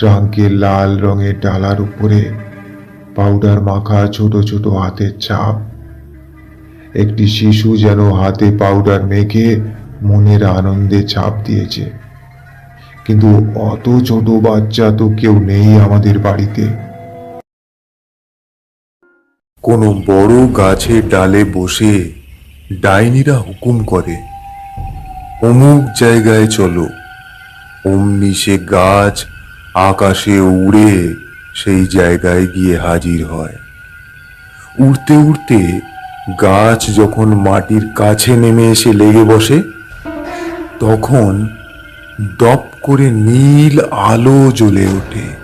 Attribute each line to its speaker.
Speaker 1: ট্রাঙ্কের লাল রঙের ডালার উপরে পাউডার মাখা ছোট ছোট হাতের ছাপ। একটি শিশু যেন হাতে পাউডার মেখে মনের আনন্দে ছাপ দিয়েছে। কিন্তু অত ছোট বাচ্চা তো কেউ নেই আমাদের বাড়িতে।
Speaker 2: কোনো বড় গাছের ডালে বসে ডাইনিরা হুকুম করে, অমুক জায়গায় চলো। অমনি সে গাছ আকাশে উড়ে সেই জায়গায় গিয়ে হাজির হয়। উড়তে উড়তে গাছ যখন মাটির কাছে নেমে এসে লেগে বসে, তখন দপ করে নীল আলো জ্বলে ওঠে।